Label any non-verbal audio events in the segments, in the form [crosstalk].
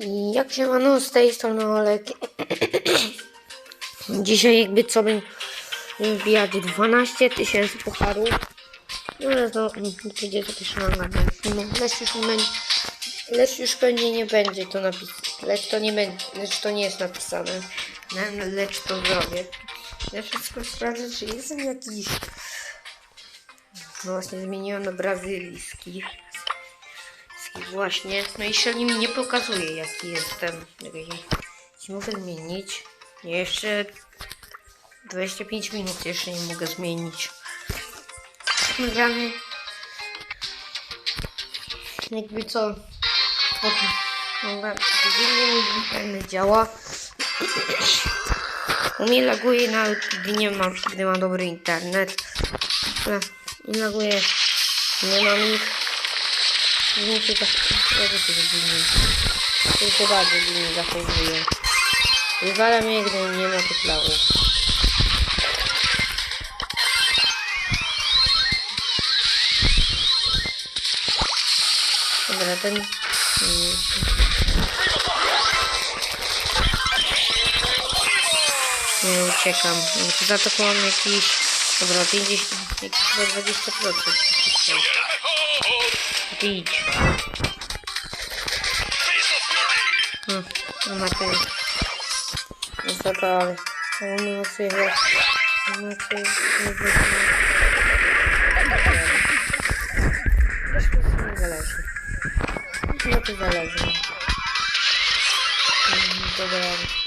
I jak się mano z tej strony Olek. [coughs] Dzisiaj jakby co bym wbijać 12 tysięcy pucharów. No ale to będzie to też filmu. Lecz już. Lecz już pewnie nie będzie to napisane. Lecz to nie będzie. Lecz to nie jest napisane. No, Lecz to zrobię. Ja wszystko sprawdzę, czy jestem jakiś. No właśnie zmieniłem na brazylijski. Właśnie. No i Shelly mi nie pokazuje jaki jestem. Jeśli mogę zmienić. Nie, Jeszcze 25 minut jeszcze nie mogę zmienić. Nagrany. Jakby co. Internet działa. U mnie laguje nawet gdy nie mam, gdy mam dobry internet. No, I laguje. Nie mam ich. Nie się tak. Jak to dziwnie. To się bardzo dziwnie zachowuje. Wywala mnie, gdy nie ma tych lagów. Dobra, ten... mm. Nie uciekam. Za to mam jakiś... Dobra, 50... Jakiś chyba 20%. Idź. Hmm, no ma ten... No zapal. On ma sobie... On ma sobie... Nie zależy. No to zależy. Mhm,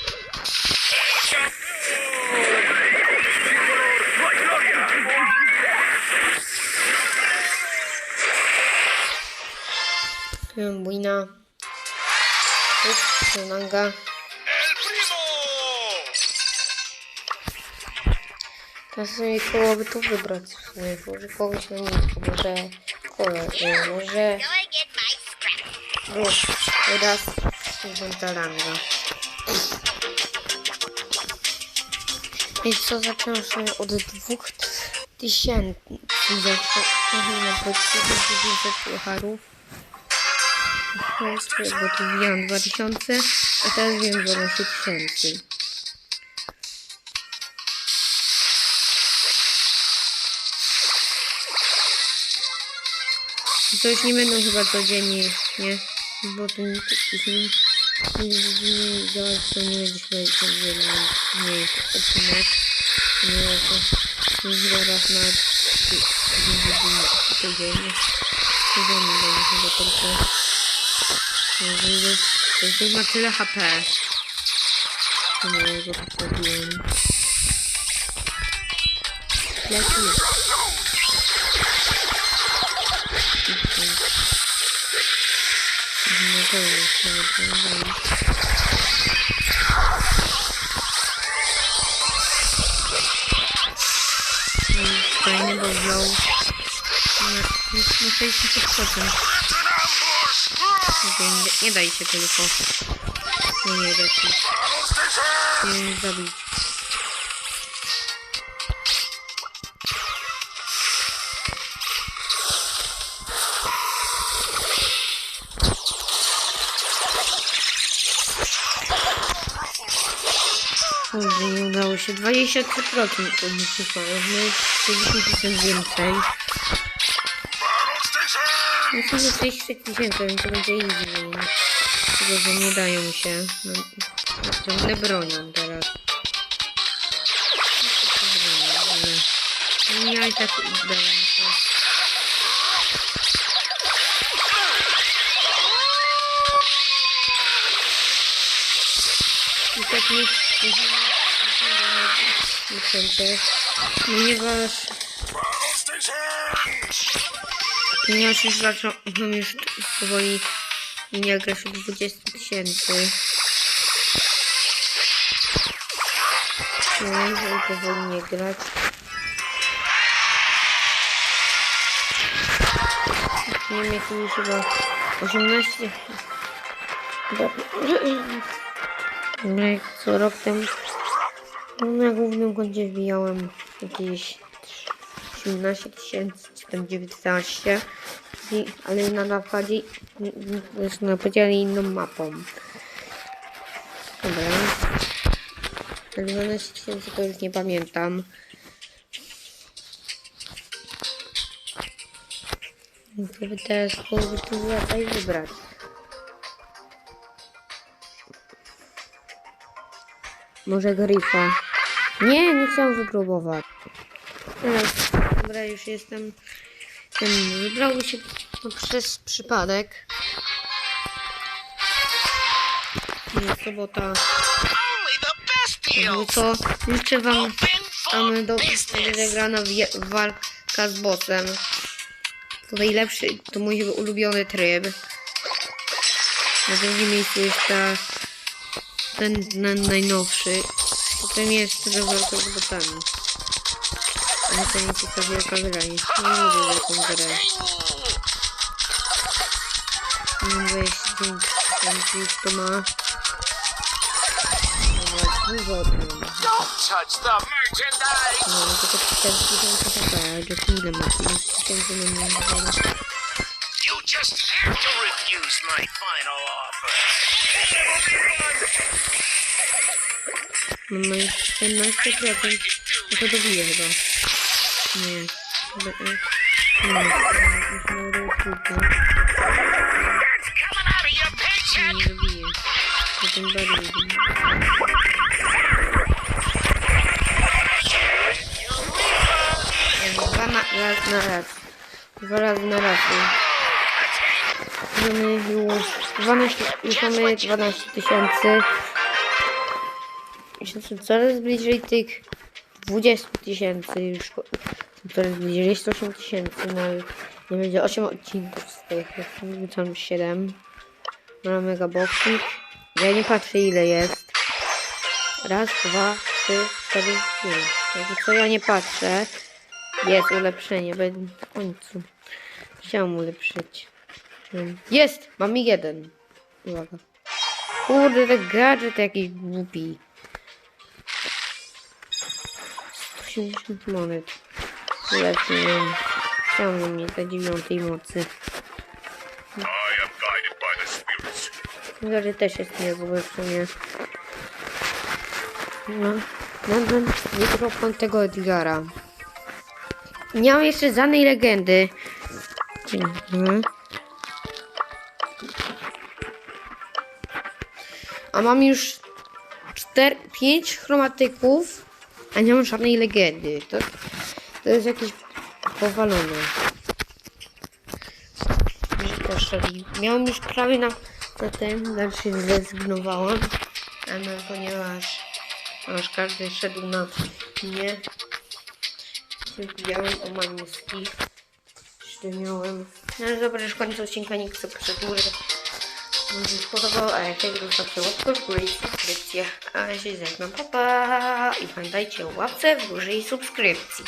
Dobra. Buina. Ups, manga. ¡El primo! Teraz sobie koło by tu wybrać w sumie. Może kogoś na nisko, może kolor, może scrap. rób. Teraz Gontalanga. I co, zacząłem sobie od dwóch tysięcy. Na 2900 pucharów. Bo tu wbijam 2000, a teraz wiem 12 tysięcy. To już nie będą chyba codziennie, nie? Bo to nie, nie, nie, nie działać, to nie będzie chyba codziennie mniej odcinek. Nie, to nie chyba raz na tydzień codziennie. Codziennie będzie chyba tylko. Jeżeli to już ma tyle HP. To nie, go postawiłem. Leci. No to jest nawet Fajny, bo wziął na, na 60%. Nie, nie daj się tylko. Nie da się. Nie zabić. Kurde, nie udało się. 23% to musiałem. No 50% więcej. No to jest 6 tysięcy, więc to będzie easy. Tylko, że nie dają się. No, ciągle bronią teraz. No ja i tak się. I tak nie... Nie. Ponieważ już zacząłem już powoli nie grać od 20 tysięcy. No, żeby powoli nie grać. Nie wiem, jaki już chyba 18. No jak co rok temu no, na głównym koncie wbijałem jakieś 18 tysięcy, czy tam 19. I- ale na napadzie, zresztą napadzie inną mapą. Dobra. Ale 12 tysięcy to już nie pamiętam. Gdyby teraz byłoby tu tutaj wybrać. Może Gryfa. Nie, nie chciałam wypróbować. Dobra, już jestem. Ten wybrał się no, przez przypadek. Jest sobota. No to życzę wam mamy do wygrana walka z bossem. To najlepszy, to mój ulubiony tryb. Na drugim miejscu jest ta ten na, najnowszy. Potem jest walka z bossami. Ale to nie jest ta wielka gra. Nie, nie lubię wielką grę. Nie wiem, dzień ten już to ma. Dobra, Dużo o tym. Don't touch the merchandise. No, tylko 4 tysiące taka, że ile ma? 5 tysięcy na mnie wydaje. You just have to refuse my final offer. Mam na 14%. No to dobiję chyba. Nie. Chyba, e, Nie. Już paycheck. Nie dobiję. Potem bardziej dobiję. Dwa na, raz na raz. Dwa razy na raz. Mamy już 12, już mamy 12 tysięcy. Jesteśmy coraz bliżej tych 20 tysięcy już. Coraz bliżej 108 tysięcy. No, nie będzie 8 odcinków z tych. Tam 7. Mamy megaboxik. Ja nie patrzę ile jest. Raz, dwa, trzy, cztery, pięć. Jakby co ja nie patrzę. Jest ulepszenie, będę w końcu. Chciałam ulepszyć. Jest! Mam jeden. Uwaga. Kurde, ten gadżet jakiś głupi. 180 monet. Ulepszyłem. Chciałam mieć do dziewiątej mocy. Gadżet też jest nie ulepszenie. No. Mam ten mikrofon tego Edgara. Nie mam jeszcze żadnej legendy. Mhm. A mam już 4, 5 chromatyków, a nie mam żadnej legendy. To, to jest jakieś powalone. Też szali. Miałem już prawie na, na tym, znaczy zrezygnowałam, ale ponieważ, ponieważ każdy szedł na mnie, widziałem o maniskich, jeszcze miałem, no ale dobra, już koniec odcinka, nie chcę przedłużać. Może się podobał, a jak tak zostawcie łapkę w górę i subskrypcję. A ja się żegnam, pa pa! I pamiętajcie o łapce w górze i subskrypcji.